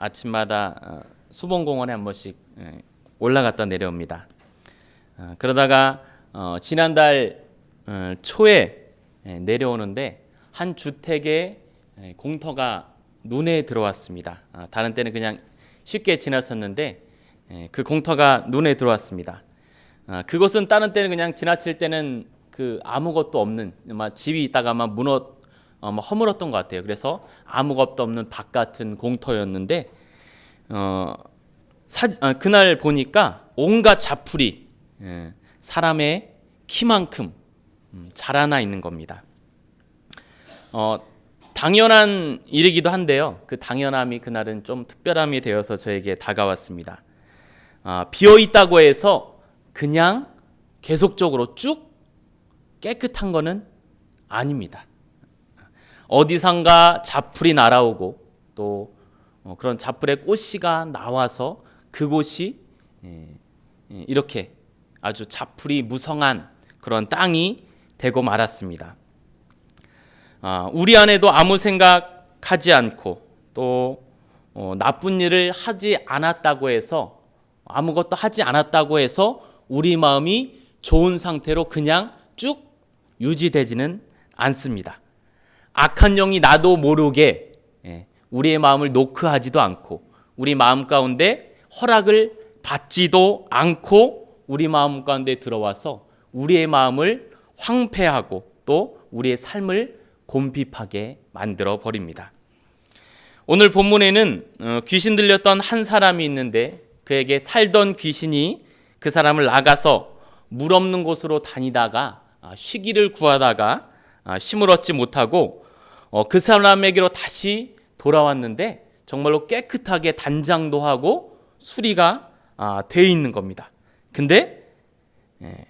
아침마다 어, 수봉공원에 한 번씩 예, 올라갔다 내려옵니다. 어, 그러다가 어, 지난달 어, 초에 예, 내려오는데 한 주택에 예, 공터가 눈에 들어왔습니다. 아, 다른 때는 그냥 쉽게 지나쳤는데 예, 그 공터가 눈에 들어왔습니다. 아, 그것은 다른 때는 그냥 지나칠 때는 그 아무것도 없는 막 집이 있다가 막 무너 어, 막 허물었던 것 같아요. 그래서 아무것도 없는 밭 같은 공터였는데 어, 사, 아, 그날 보니까 온갖 자풀이 예, 사람의 키만큼 음, 자라나 있는 겁니다. 어, 당연한 일이기도 한데요. 그 당연함이 그날은 좀 특별함이 되어서 저에게 다가왔습니다. 아, 비어 있다고 해서 그냥 계속적으로 쭉 깨끗한 거는 아닙니다. 어디선가 자풀이 날아오고 또 어, 그런 자풀의 꽃씨가 나와서 그곳이 예, 예, 이렇게 아주 자풀이 무성한 그런 땅이 되고 말았습니다. 아, 우리 안에도 아무 생각하지 않고 또 어, 나쁜 일을 하지 않았다고 해서 아무것도 하지 않았다고 해서 우리 마음이 좋은 상태로 그냥 쭉 유지되지는 않습니다. 악한 영이 나도 모르게 예, 우리의 마음을 노크하지도 않고 우리 마음 가운데 허락을 받지도 않고 우리 마음 가운데 들어와서 우리의 마음을 황폐하고 또 우리의 삶을 곰핍하게 만들어 버립니다. 오늘 본문에는 어, 귀신 들렸던 한 사람이 있는데 그에게 살던 귀신이 그 사람을 나가서 물 없는 곳으로 다니다가 아, 쉬기를 구하다가 아, 힘을 얻지 못하고 어, 그 사람에게로 다시 돌아왔는데 정말로 깨끗하게 단장도 하고 수리가 아, 돼 있는 겁니다. 근데 예,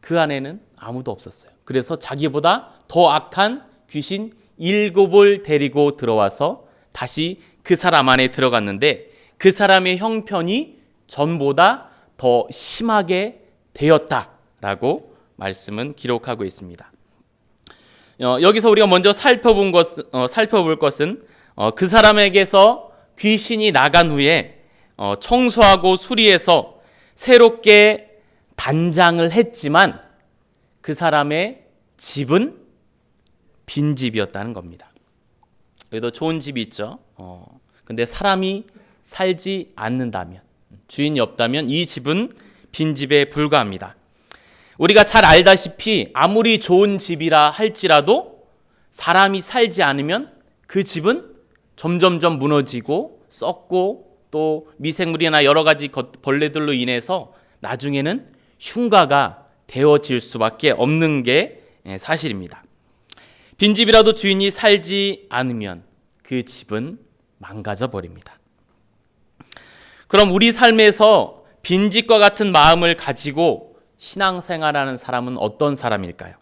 그 안에는 아무도 없었어요. 그래서 자기보다 더 악한 귀신 일곱을 데리고 들어와서 다시 그 사람 안에 들어갔는데 그 사람의 형편이 전보다 더 심하게 되었다라고 말씀은 기록하고 있습니다. 어, 여기서 우리가 먼저 살펴본 것, 어, 살펴볼 것은 어, 그 사람에게서 귀신이 나간 후에 어, 청소하고 수리해서 새롭게 단장을 했지만 그 사람의 집은 빈 집이었다는 겁니다. 여기도 좋은 집이 있죠. 어, 근데 사람이 살지 않는다면 주인이 없다면 이 집은 빈 집에 불과합니다. 우리가 잘 알다시피 아무리 좋은 집이라 할지라도 사람이 살지 않으면 그 집은 점점점 무너지고 썩고 또 미생물이나 여러 가지 것- 벌레들로 인해서 나중에는 흉가가 되어질 수밖에 없는 게 예, 사실입니다. 빈집이라도 주인이 살지 않으면 그 집은 망가져 버립니다. 그럼 우리 삶에서 빈집과 같은 마음을 가지고 신앙생활하는 사람은 어떤 사람일까요?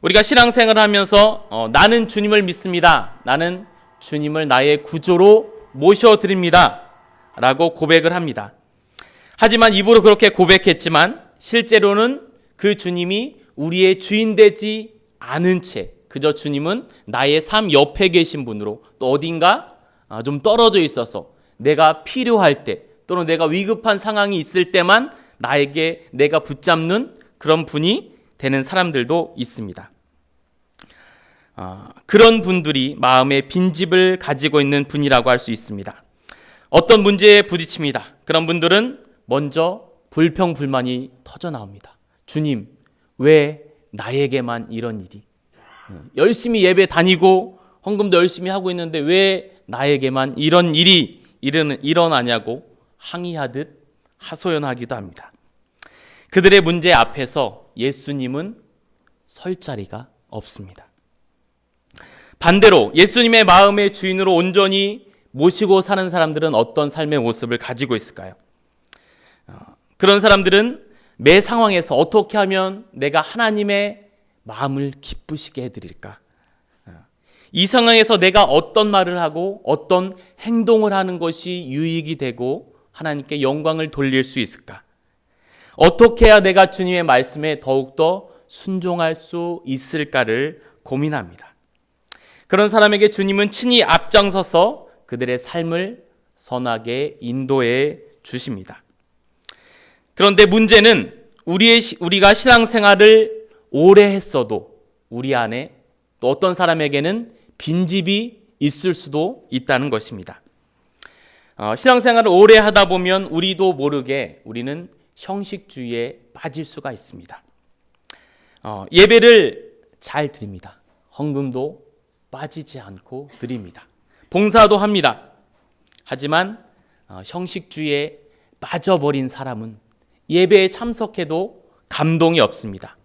우리가 신앙생활을 하면서 어, 나는 주님을 믿습니다. 나는 주님을 나의 구조로 모셔드립니다. 라고 고백을 합니다. 하지만 입으로 그렇게 고백했지만 실제로는 그 주님이 우리의 주인 되지 않은 채 그저 주님은 나의 삶 옆에 계신 분으로 또 어딘가 아, 좀 떨어져 있어서 내가 필요할 때 또는 내가 위급한 상황이 있을 때만 나에게 내가 붙잡는 그런 분이 되는 사람들도 있습니다. 아, 그런 분들이 마음의 빈집을 가지고 있는 분이라고 할 수 있습니다. 어떤 문제에 부딪힙니다. 그런 분들은 먼저 불평 불만이 터져 나옵니다. 주님, 왜 나에게만 이런 일이? 열심히 예배 다니고 헌금도 열심히 하고 있는데 왜 나에게만 이런 일이 일어나- 일어나냐고 항의하듯 하소연하기도 합니다. 그들의 문제 앞에서 예수님은 설 자리가 없습니다. 반대로 예수님의 마음의 주인으로 온전히 모시고 사는 사람들은 어떤 삶의 모습을 가지고 있을까요? 어, 그런 사람들은 매 상황에서 어떻게 하면 내가 하나님의 마음을 기쁘시게 해드릴까? 어, 이 상황에서 내가 어떤 말을 하고 어떤 행동을 하는 것이 유익이 되고 하나님께 영광을 돌릴 수 있을까? 어떻게 해야 내가 주님의 말씀에 더욱더 순종할 수 있을까를 고민합니다. 그런 사람에게 주님은 친히 앞장서서 그들의 삶을 선하게 인도해 주십니다. 그런데 문제는 우리의 우리가 신앙생활을 오래 했어도 우리 안에 또 어떤 사람에게는 빈집이 있을 수도 있다는 것입니다. 어, 신앙생활을 오래 하다 보면 우리도 모르게 우리는 형식주의에 빠질 수가 있습니다. 어, 예배를 잘 드립니다. 헌금도 빠지지 않고 드립니다. 봉사도 합니다. 하지만 어, 형식주의에 빠져버린 사람은 예배에 참석해도 감동이 없습니다.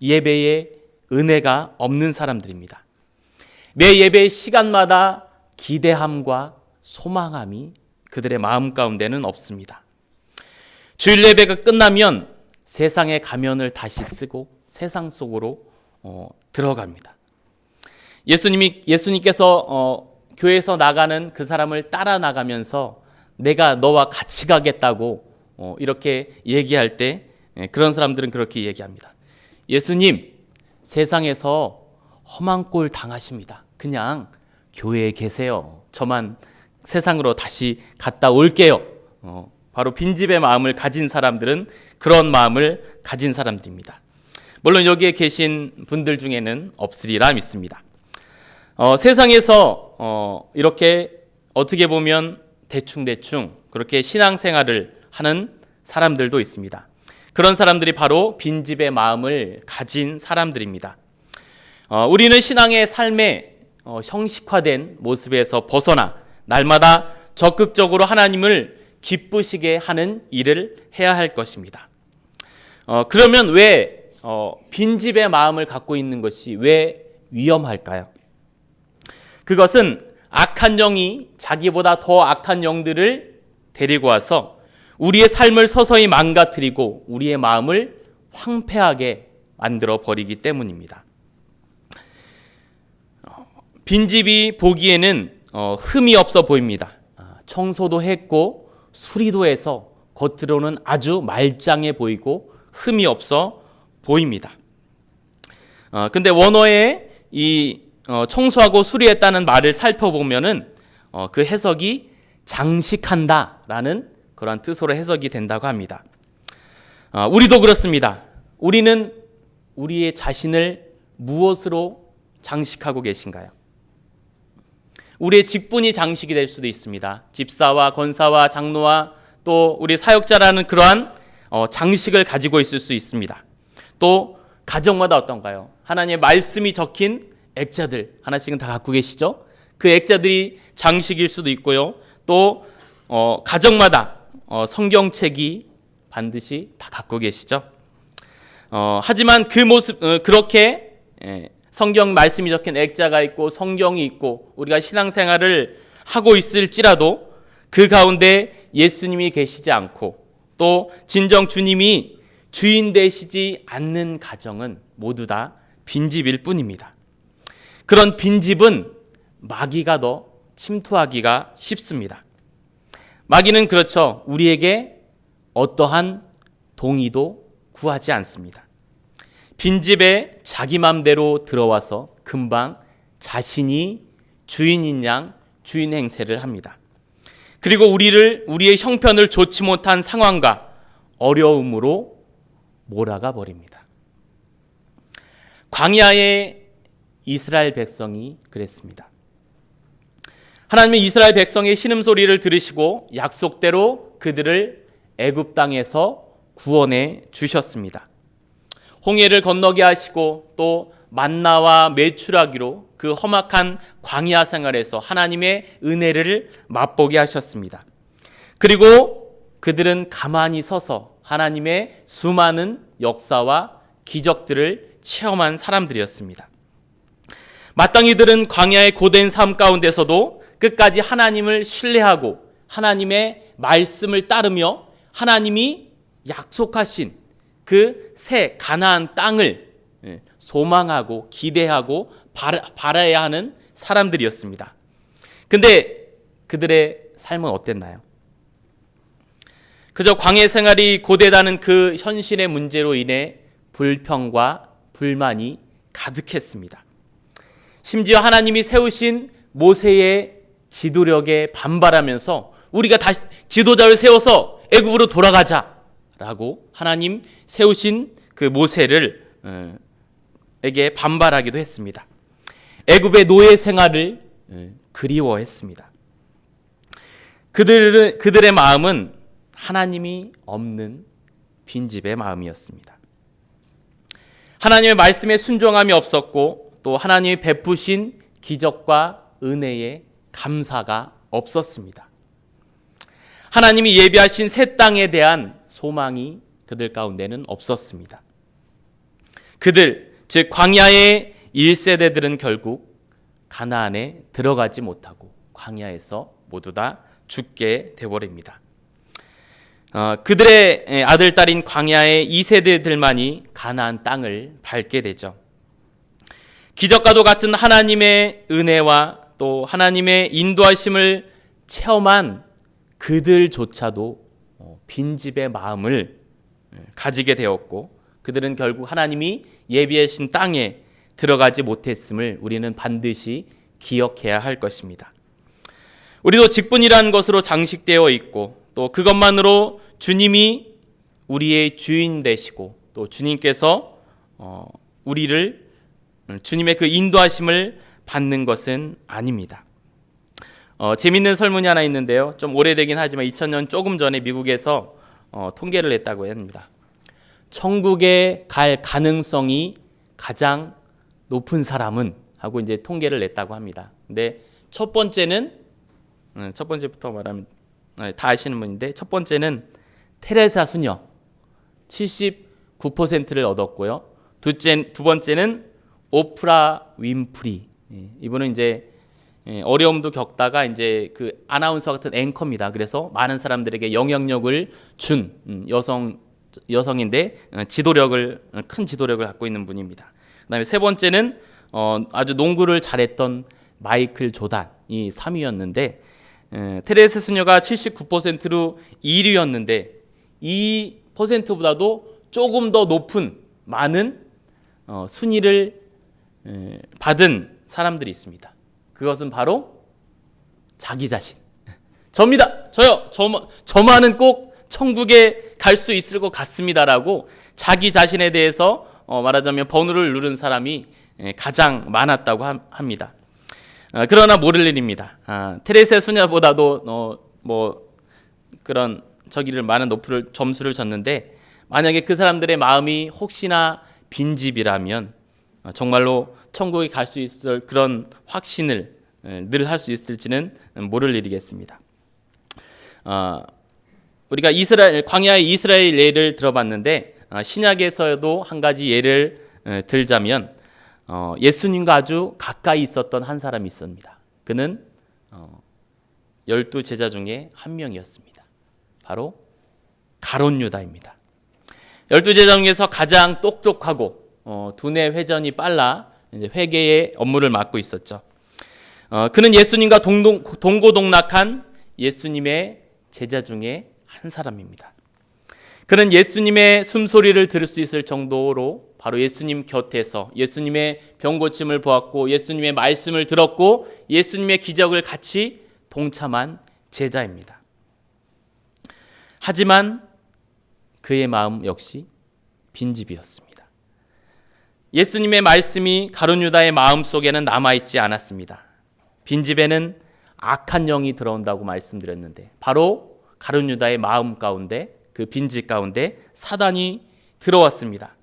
예배에 은혜가 없는 사람들입니다. 매 예배 시간마다 기대함과 소망함이 그들의 마음 가운데는 없습니다. 주일 예배가 끝나면 세상의 가면을 다시 쓰고 세상 속으로 어, 들어갑니다. 예수님이 예수님께서 어, 교회에서 나가는 그 사람을 따라 나가면서 내가 너와 같이 가겠다고 어, 이렇게 얘기할 때 예, 그런 사람들은 그렇게 얘기합니다. 예수님 세상에서 험한 꼴 당하십니다. 그냥 교회에 계세요. 저만 세상으로 다시 갔다 올게요. 어, 바로 빈집의 마음을 가진 사람들은 그런 마음을 가진 사람들입니다. 물론 여기에 계신 분들 중에는 없으리라 믿습니다. 어, 세상에서 어, 이렇게 어떻게 보면 대충대충 그렇게 신앙생활을 하는 사람들도 있습니다. 그런 사람들이 바로 빈집의 마음을 가진 사람들입니다. 어, 우리는 신앙의 삶의 어, 형식화된 모습에서 벗어나 날마다 적극적으로 하나님을 기쁘시게 하는 일을 해야 할 것입니다. 어, 그러면 왜 어, 빈집의 마음을 갖고 있는 것이 왜 위험할까요? 그것은 악한 영이 자기보다 더 악한 영들을 데리고 와서 우리의 삶을 서서히 망가뜨리고 우리의 마음을 황폐하게 만들어 버리기 때문입니다. 어, 빈집이 보기에는 어, 흠이 없어 보입니다. 아, 청소도 했고 수리도 해서 겉으로는 아주 말짱해 보이고 흠이 없어 보입니다. 어, 근데 원어의 이 어, 청소하고 수리했다는 말을 살펴보면은 어, 그 해석이 장식한다라는 그러한 뜻으로 해석이 된다고 합니다. 어, 우리도 그렇습니다. 우리는 우리의 자신을 무엇으로 장식하고 계신가요? 우리의 직분이 장식이 될 수도 있습니다. 집사와 권사와 장로와 또 우리 사역자라는 그러한 어, 장식을 가지고 있을 수 있습니다. 또 가정마다 어떤가요? 하나님의 말씀이 적힌 액자들 하나씩은 다 갖고 계시죠? 그 액자들이 장식일 수도 있고요. 또 어, 가정마다 어, 성경책이 반드시 다 갖고 계시죠. 어, 하지만 그 모습 어, 그렇게 예, 성경 말씀이 적힌 액자가 있고 성경이 있고 우리가 신앙생활을 하고 있을지라도 그 가운데 예수님이 계시지 않고 또 진정 주님이 주인 되시지 않는 가정은 모두 다 빈집일 뿐입니다. 그런 빈집은 마귀가 더 침투하기가 쉽습니다. 마귀는 그렇죠. 우리에게 어떠한 동의도 구하지 않습니다. 빈집에 자기 맘대로 들어와서 금방 자신이 주인인 양 주인 행세를 합니다. 그리고 우리를 우리의 형편을 좋지 못한 상황과 어려움으로 몰아가 버립니다. 광야의 이스라엘 백성이 그랬습니다. 하나님은 이스라엘 백성의 신음 소리를 들으시고 약속대로 그들을 애굽 땅에서 구원해 주셨습니다. 홍해를 건너게 하시고 또 만나와 매출하기로 그 험악한 광야 생활에서 하나님의 은혜를 맛보게 하셨습니다. 그리고 그들은 가만히 서서 하나님의 수많은 역사와 기적들을 체험한 사람들이었습니다. 마땅히 들은 광야의 고된 삶 가운데서도 끝까지 하나님을 신뢰하고 하나님의 말씀을 따르며 하나님이 약속하신 그 새 가나안 땅을 예, 소망하고 기대하고 바라 야 하는 사람들이었습니다. 근데 그들의 삶은 어땠나요? 그저 광해 생활이 고되다는 그 현실의 문제로 인해 불평과 불만이 가득했습니다. 심지어 하나님이 세우신 모세의 지도력에 반발하면서 우리가 다시 지도자를 세워서 애굽으로 돌아가자라고 하나님 세우신 그 모세를 어, 에게 반발하기도 했습니다. 애굽의 노예 생활을 어, 그리워했습니다. 그들은 그들의 마음은 하나님이 없는 빈집의 마음이었습니다. 하나님의 말씀에 순종함이 없었고 또 하나님이 베푸신 기적과 은혜에 감사가 없었습니다. 하나님이 예비하신 새 땅에 대한 소망이 그들 가운데는 없었습니다. 그들 즉 광야의 1세대들은 결국 가나안에 들어가지 못하고 광야에서 모두 다 죽게 되버립니다. 어, 그들의 아들 딸인 광야의 2세대들만이 가나안 땅을 밟게 되죠. 기적과도 같은 하나님의 은혜와 또 하나님의 인도하심을 체험한 그들조차도 어, 빈집의 마음을 가지게 되었고 그들은 결국 하나님이 예비하신 땅에 들어가지 못했음을 우리는 반드시 기억해야 할 것입니다. 우리도 직분이라는 것으로 장식되어 있고 또 그것만으로 주님이 우리의 주인 되시고 또 주님께서 어, 우리를 주님의 그 인도하심을 받는 것은 아닙니다. 어, 재밌는 설문이 하나 있는데요. 좀 오래되긴 하지만 2000년 조금 전에 미국에서 어, 통계를 냈다고 합니다. 천국에 갈 가능성이 가장 높은 사람은 하고 이제 통계를 냈다고 합니다. 근데 첫 번째는 음, 첫 번째부터 말하면 아, 다 아시는 분인데 첫 번째는 테레사 수녀 79%를 얻었고요. 두째 두 번째는 오프라 윈프리 예, 이분은 이제 예, 어려움도 겪다가 이제 그 아나운서 같은 앵커입니다. 그래서 많은 사람들에게 영향력을 준 음, 여성 여성인데 어, 지도력을 어, 큰 지도력을 갖고 있는 분입니다. 그다음에 세 번째는 어, 아주 농구를 잘했던 마이클 조단이 3위였는데 테레스 수녀가 79%로 1위였는데 이 퍼센트보다도 조금 더 높은 많은 어, 순위를 에, 받은 사람들이 있습니다. 그것은 바로 자기 자신. 접니다. 저요. 저, 저만은 꼭 천국에 갈 수 있을 것 같습니다라고 자기 자신에 대해서 어, 말하자면 번호를 누른 사람이 에, 가장 많았다고 함, 합니다. 어, 그러나 모를 일입니다. 아, 테레세 수녀보다도 어, 뭐 그런 저기를 많은 높을 점수를 줬는데 만약에 그 사람들의 마음이 혹시나 빈집이라면 어, 정말로 천국에 갈 수 있을 그런 확신을 늘 할 수 있을지는 모를 일이겠습니다. 어, 우리가 이스라엘 광야의 이스라엘 예를 들어봤는데 어, 신약에서도 한 가지 예를 들자면 어, 예수님과 아주 가까이 있었던 한 사람이 있습니다. 그는 어, 열두 제자 중에 한 명이었습니다. 바로 가론 유다입니다. 열두 제자 중에서 가장 똑똑하고 어, 두뇌 회전이 빨라 회계의 업무를 맡고 있었죠. 어, 그는 예수님과 동동, 동고동락한 예수님의 제자 중에 한 사람입니다. 그는 예수님의 숨소리를 들을 수 있을 정도로 바로 예수님 곁에서 예수님의 병 고침을 보았고 예수님의 말씀을 들었고 예수님의 기적을 같이 동참한 제자입니다. 하지만 그의 마음 역시 빈집이었습니다. 예수님의 말씀이 가룟 유다의 마음 속에는 남아 있지 않았습니다. 빈집에는 악한 영이 들어온다고 말씀드렸는데 바로 가룟 유다의 마음 가운데 그 빈집 가운데 사단이 들어왔습니다.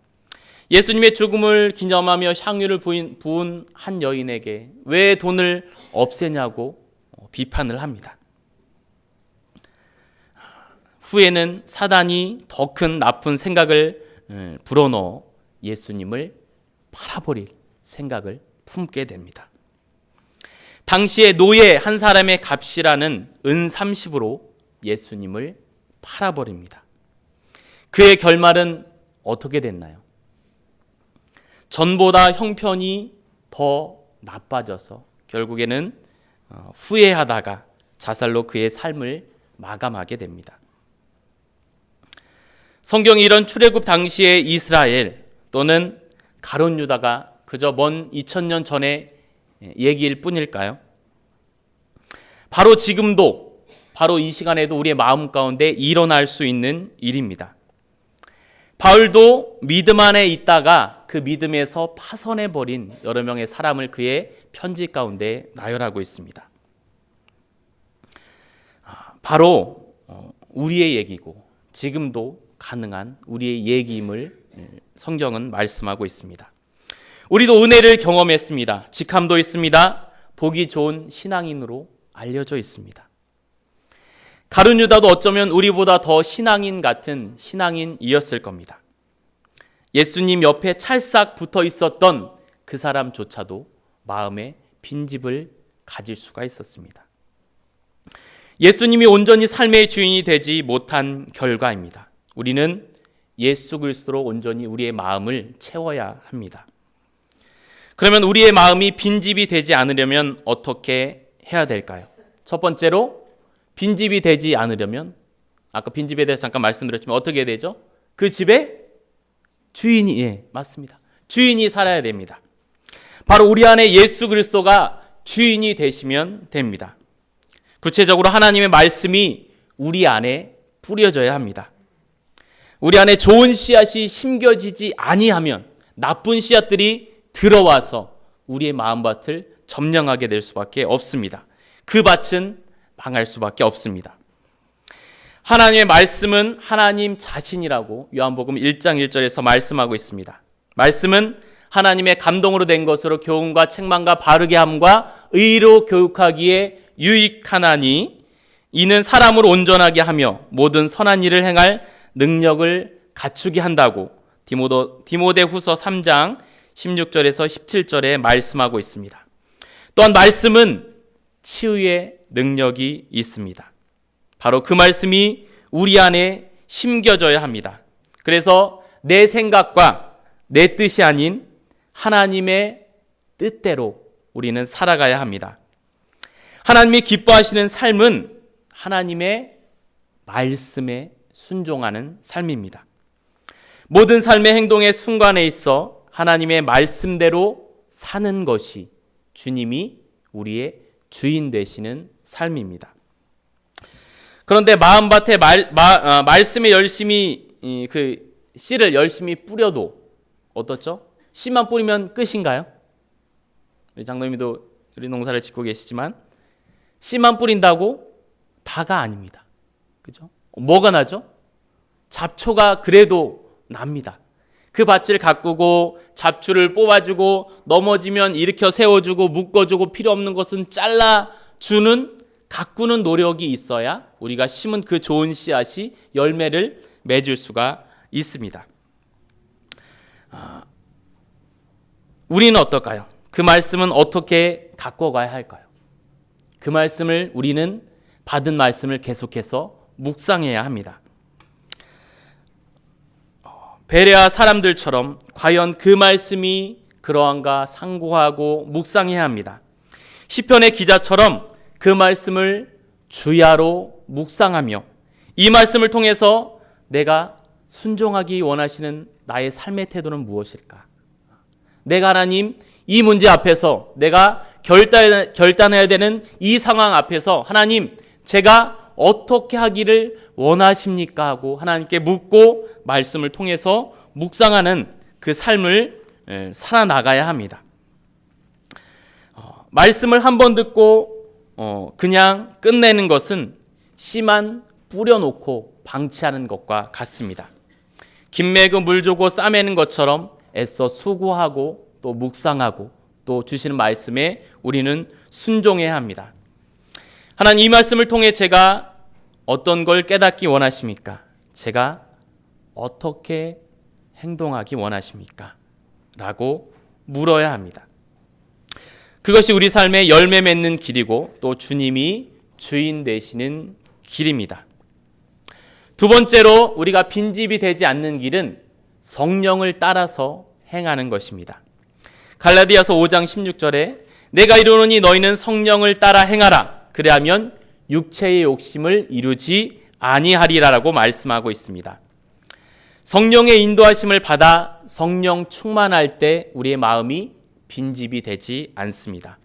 예수님의 죽음을 기념하며 향유를 부은 한 여인에게 왜 돈을 없애냐고 비판을 합니다. 후에는 사단이 더 큰 나쁜 생각을 불어넣어 예수님을 팔아버릴 생각을 품게 됩니다. 당시에 노예 한 사람의 값이라는 은 30으로 예수님을 팔아버립니다. 그의 결말은 어떻게 됐나요? 전보다 형편이 더 나빠져서 결국에는 어, 후회하다가 자살로 그의 삶을 마감하게 됩니다. 성경이 이런 출애굽 당시의 이스라엘 또는 가론 유다가 그저 먼 2000년 전의 얘기일 뿐일까요? 바로 지금도 바로 이 시간에도 우리의 마음 가운데 일어날 수 있는 일입니다. 바울도 믿음 안에 있다가 그 믿음에서 파선해 버린 여러 명의 사람을 그의 편지 가운데 나열하고 있습니다. 아, 바로 어, 우리의 얘기고 지금도 가능한 우리의 얘기임을 음, 성경은 말씀하고 있습니다. 우리도 은혜를 경험했습니다. 직함도 있습니다. 보기 좋은 신앙인으로 알려져 있습니다. 가룟 유다도 어쩌면 우리보다 더 신앙인 같은 신앙인이었을 겁니다. 예수님 옆에 찰싹 붙어 있었던 그 사람조차도 마음에 빈집을 가질 수가 있었습니다. 예수님이 온전히 삶의 주인이 되지 못한 결과입니다. 우리는 예수 그리스도로 온전히 우리의 마음을 채워야 합니다. 그러면 우리의 마음이 빈집이 되지 않으려면 어떻게 해야 될까요? 첫 번째로 빈집이 되지 않으려면 아까 빈집에 대해서 잠깐 말씀드렸지만 어떻게 되죠? 그 집에 주인이 예, 맞습니다. 주인이 살아야 됩니다. 바로 우리 안에 예수 그리스도가 주인이 되시면 됩니다. 구체적으로 하나님의 말씀이 우리 안에 뿌려져야 합니다. 우리 안에 좋은 씨앗이 심겨지지 아니하면 나쁜 씨앗들이 들어와서 우리의 마음밭을 점령하게 될 수밖에 없습니다. 그 밭은 망할 수밖에 없습니다. 하나님의 말씀은 하나님 자신이라고 요한복음 1장 1절에서 말씀하고 있습니다. 말씀은 하나님의 감동으로 된 것으로 교훈과 책망과 바르게 함과 의로 교육하기에 유익하나니 이는 사람을 온전하게 하며 모든 선한 일을 행할 능력을 갖추게 한다고 디모도, 디모데후서 3장 16절에서 17절에 말씀하고 있습니다. 또한 말씀은 치유의 능력이 있습니다. 바로 그 말씀이 우리 안에 심겨져야 합니다. 그래서 내 생각과 내 뜻이 아닌 하나님의 뜻대로 우리는 살아가야 합니다. 하나님이 기뻐하시는 삶은 하나님의 말씀에 순종하는 삶입니다. 모든 삶의 행동의 순간에 있어 하나님의 말씀대로 사는 것이 주님이 우리의 주인 되시는 삶입니다. 그런데 마음밭에 말, 마, 어, 말씀에 열심히 이, 그 씨를 열심히 뿌려도 어떻죠? 씨만 뿌리면 끝인가요? 우리 장로님도 우리 농사를 짓고 계시지만 씨만 뿌린다고 다가 아닙니다. 그죠? 뭐가 나죠? 잡초가 그래도 납니다. 그 밭을 가꾸고 잡초를 뽑아주고 넘어지면 일으켜 세워주고 묶어주고 필요 없는 것은 잘라주는 가꾸는 노력이 있어야 우리가 심은 그 좋은 씨앗이 열매를 맺을 수가 있습니다. 아, 우리는 어떨까요? 그 말씀은 어떻게 가꿔가야 할까요? 그 말씀을 우리는 받은 말씀을 계속해서 묵상해야 합니다. 베레아 사람들처럼 과연 그 말씀이 그러한가 상고하고 묵상해야 합니다. 시편의 기자처럼 그 말씀을 주야로 묵상하며 이 말씀을 통해서 내가 순종하기 원하시는 나의 삶의 태도는 무엇일까? 내가 하나님 이 문제 앞에서 내가 결단, 결단해야 되는 이 상황 앞에서 하나님 제가 어떻게 하기를 원하십니까? 하고 하나님께 묻고 말씀을 통해서 묵상하는 그 삶을 살아나가야 합니다. 어, 말씀을 한 번 듣고 어, 그냥 끝내는 것은 씨만 뿌려놓고 방치하는 것과 같습니다. 김매그 물 주고 싸매는 것처럼 애써 수고하고 또 묵상하고 또 주시는 말씀에 우리는 순종해야 합니다. 하나님 이 말씀을 통해 제가 어떤 걸 깨닫기 원하십니까? 제가 어떻게 행동하기 원하십니까? 라고 물어야 합니다. 그것이 우리 삶의 열매 맺는 길이고 또 주님이 주인 되시는 길입니다. 두 번째로 우리가 빈집이 되지 않는 길은 성령을 따라서 행하는 것입니다. 갈라디아서 5장 16절에 내가 이르노니 너희는 성령을 따라 행하라. 그리하면 육체의 욕심을 이루지 아니하리라라고 말씀하고 있습니다. 성령의 인도하심을 받아 성령 충만할 때 우리의 마음이 빈집이 되지 않습니다.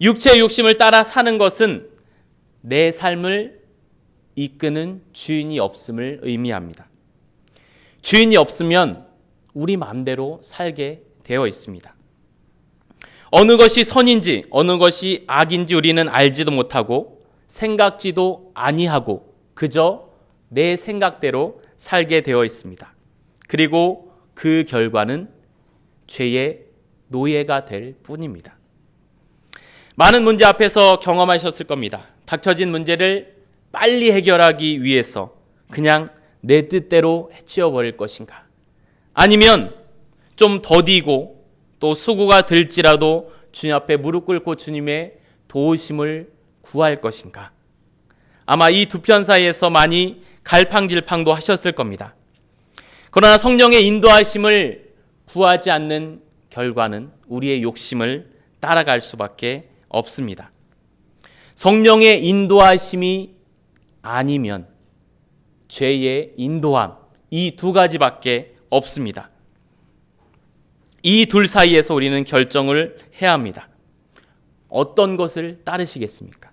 육체의 욕심을 따라 사는 것은 내 삶을 이끄는 주인이 없음을 의미합니다. 주인이 없으면 우리 마음대로 살게 되어 있습니다. 어느 것이 선인지 어느 것이 악인지 우리는 알지도 못하고 생각지도 아니하고 그저 내 생각대로 살게 되어 있습니다. 그리고 그 결과는 죄의 노예가 될 뿐입니다. 많은 문제 앞에서 경험하셨을 겁니다. 닥쳐진 문제를 빨리 해결하기 위해서 그냥 내 뜻대로 해치워 버릴 것인가? 아니면 좀 더디고 또 수고가 들지라도 주님 앞에 무릎 꿇고 주님의 도우심을 구할 것인가? 아마 이 두 편 사이에서 많이 갈팡질팡도 하셨을 겁니다. 그러나 성령의 인도하심을 구하지 않는 결과는 우리의 욕심을 따라갈 수밖에 없습니다. 성령의 인도하심이 아니면 죄의 인도함 이 두 가지밖에 없습니다. 이 둘 사이에서 우리는 결정을 해야 합니다. 어떤 것을 따르시겠습니까?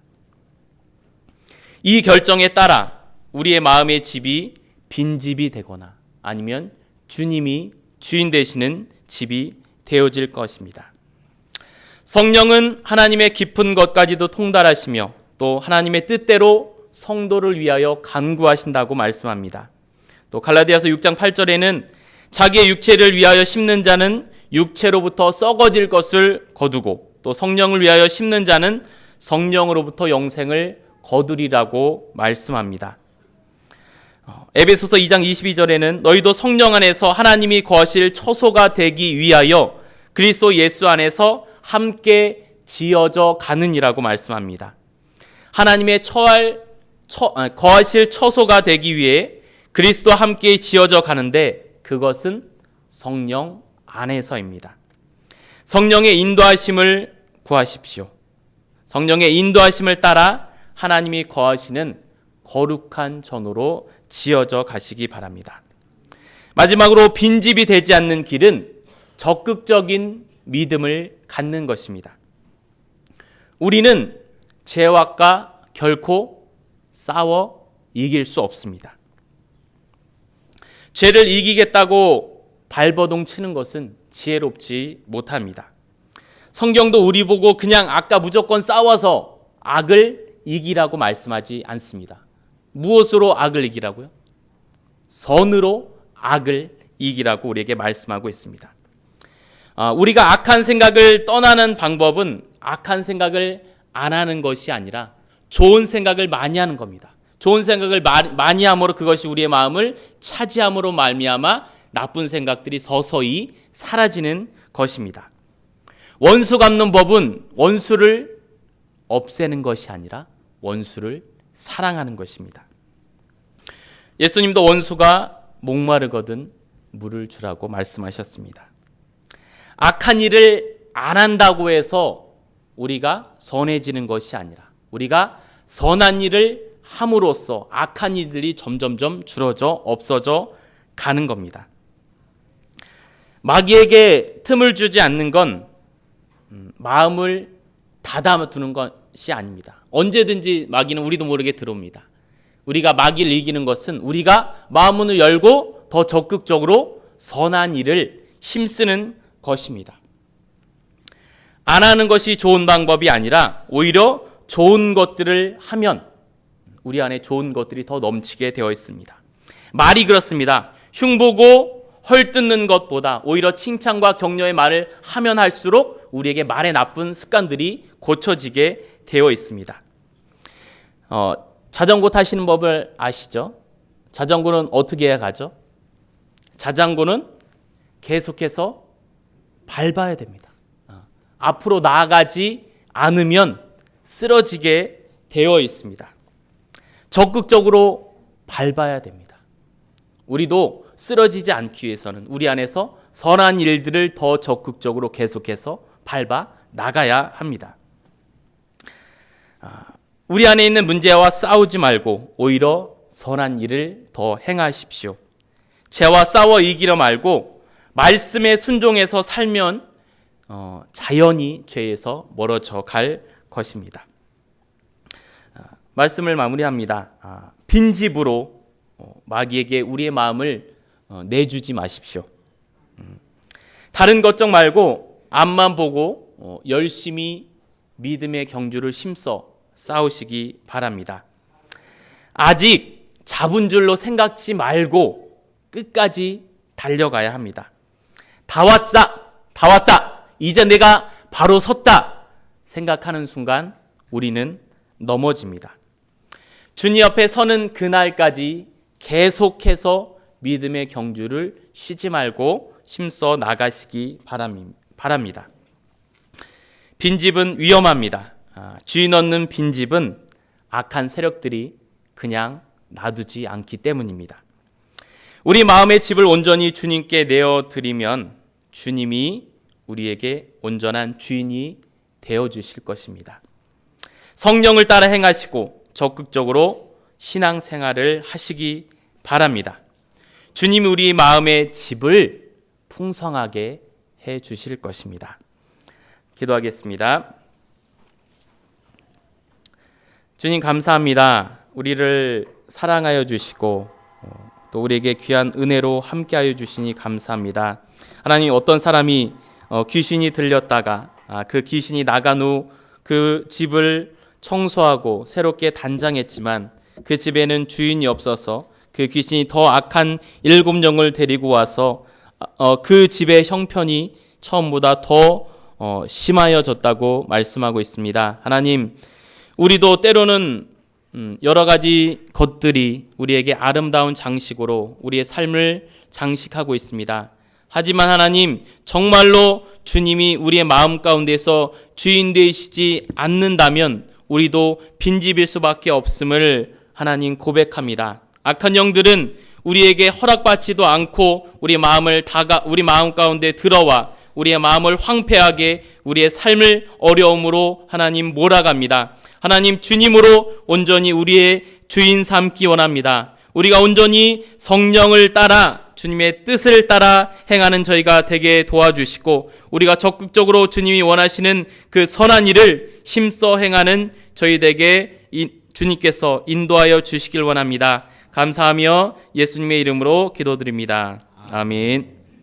이 결정에 따라 우리의 마음의 집이 빈집이 되거나 아니면 주님이 주인 되시는 집이 되어질 것입니다. 성령은 하나님의 깊은 것까지도 통달하시며 또 하나님의 뜻대로 성도를 위하여 간구하신다고 말씀합니다. 또 갈라디아서 6장 8절에는 자기의 육체를 위하여 심는 자는 육체로부터 썩어질 것을 거두고 또 성령을 위하여 심는 자는 성령으로부터 영생을 거두리라고 말씀합니다. 어, 에베소서 2장 22절에는 너희도 성령 안에서 하나님이 거하실 처소가 되기 위하여 그리스도 예수 안에서 함께 지어져 가는이라고 말씀합니다. 하나님의 처할 처, 아, 거하실 처소가 되기 위해 그리스도와 함께 지어져 가는데 그것은 성령 안에서입니다. 성령의 인도하심을 구하십시오. 성령의 인도하심을 따라 하나님이 거하시는 거룩한 전으로 지어져 가시기 바랍니다. 마지막으로 빈집이 되지 않는 길은 적극적인 믿음을 갖는 것입니다. 우리는 죄악과 결코 싸워 이길 수 없습니다. 죄를 이기겠다고 발버둥 치는 것은 지혜롭지 못합니다. 성경도 우리 보고 그냥 아까 무조건 싸워서 악을 이기라고 말씀하지 않습니다. 무엇으로 악을 이기라고요? 선으로 악을 이기라고 우리에게 말씀하고 있습니다. 아, 우리가 악한 생각을 떠나는 방법은 악한 생각을 안 하는 것이 아니라 좋은 생각을 많이 하는 겁니다. 좋은 생각을 많이 함으로 그것이 우리의 마음을 차지함으로 말미암아 나쁜 생각들이 서서히 사라지는 것입니다. 원수 갚는 법은 원수를 없애는 것이 아니라 원수를 사랑하는 것입니다. 예수님도 원수가 목마르거든 물을 주라고 말씀하셨습니다. 악한 일을 안 한다고 해서 우리가 선해지는 것이 아니라 우리가 선한 일을 함으로써 악한 일들이 점점점 줄어져 없어져 가는 겁니다. 마귀에게 틈을 주지 않는 건 음, 마음을 닫아두는 것이 아닙니다. 언제든지 마귀는 우리도 모르게 들어옵니다. 우리가 마귀를 이기는 것은 우리가 마음문을 열고 더 적극적으로 선한 일을 힘쓰는 것입니다. 안 하는 것이 좋은 방법이 아니라 오히려 좋은 것들을 하면 우리 안에 좋은 것들이 더 넘치게 되어 있습니다. 말이 그렇습니다. 흉보고 헐뜯는 것보다 오히려 칭찬과 격려의 말을 하면 할수록 우리에게 말의 나쁜 습관들이 고쳐지게 되어 있습니다. 어, 자전거 타시는 법을 아시죠? 자전거는 어떻게 해야 가죠? 자전거는 계속해서 밟아야 됩니다. 어, 앞으로 나아가지 않으면 쓰러지게 되어 있습니다. 적극적으로 밟아야 됩니다. 우리도 쓰러지지 않기 위해서는 우리 안에서 선한 일들을 더 적극적으로 계속해서 밟아 나가야 합니다. 아, 우리 안에 있는 문제와 싸우지 말고 오히려 선한 일을 더 행하십시오. 죄와 싸워 이기려 말고 말씀에 순종해서 살면 어, 자연히 죄에서 멀어져 갈 것입니다. 아, 말씀을 마무리합니다. 아, 빈집으로 어, 마귀에게 우리의 마음을 어, 내주지 마십시오. 음, 다른 것적 말고 앞만 보고 어, 열심히 믿음의 경주를 힘써 싸우시기 바랍니다. 아직 잡은 줄로 생각지 말고 끝까지 달려가야 합니다. 다 왔다, 다 왔다. 이제 내가 바로 섰다. 생각하는 순간 우리는 넘어집니다. 주님 옆에 서는 그날까지 계속해서 믿음의 경주를 쉬지 말고 힘써 나가시기 바랍니다. 빈집은 위험합니다. 아, 주인 없는 빈집은 악한 세력들이 그냥 놔두지 않기 때문입니다. 우리 마음의 집을 온전히 주님께 내어 드리면 주님이 우리에게 온전한 주인이 되어 주실 것입니다. 성령을 따라 행하시고 적극적으로 신앙 생활을 하시기 바랍니다. 주님이 우리 마음의 집을 풍성하게 해 주실 것입니다. 기도하겠습니다. 주님 감사합니다. 우리를 사랑하여 주시고 어, 또 우리에게 귀한 은혜로 함께하여 주시니 감사합니다. 하나님 어떤 사람이 어, 귀신이 들렸다가 아, 그 귀신이 나간 후 그 집을 청소하고 새롭게 단장했지만 그 집에는 주인이 없어서 그 귀신이 더 악한 일곱 영을 데리고 와서 어, 그 집의 형편이 처음보다 더 어, 심하여졌다고 말씀하고 있습니다. 하나님, 우리도 때로는 음, 여러 가지 것들이 우리에게 아름다운 장식으로 우리의 삶을 장식하고 있습니다. 하지만 하나님, 정말로 주님이 우리의 마음 가운데서 주인 되시지 않는다면 우리도 빈집일 수밖에 없음을 하나님 고백합니다. 악한 영들은 우리에게 허락받지도 않고 우리 마음을 다가 우리 마음 가운데 들어와 우리의 마음을 황폐하게 우리의 삶을 어려움으로 하나님 몰아갑니다. 하나님 주님으로 온전히 우리의 주인 삼기 원합니다. 우리가 온전히 성령을 따라 주님의 뜻을 따라 행하는 저희가 되게 도와주시고 우리가 적극적으로 주님이 원하시는 그 선한 일을 힘써 행하는 저희에게 주님께서 인도하여 주시길 원합니다. 감사하며 예수님의 이름으로 기도드립니다. 아멘.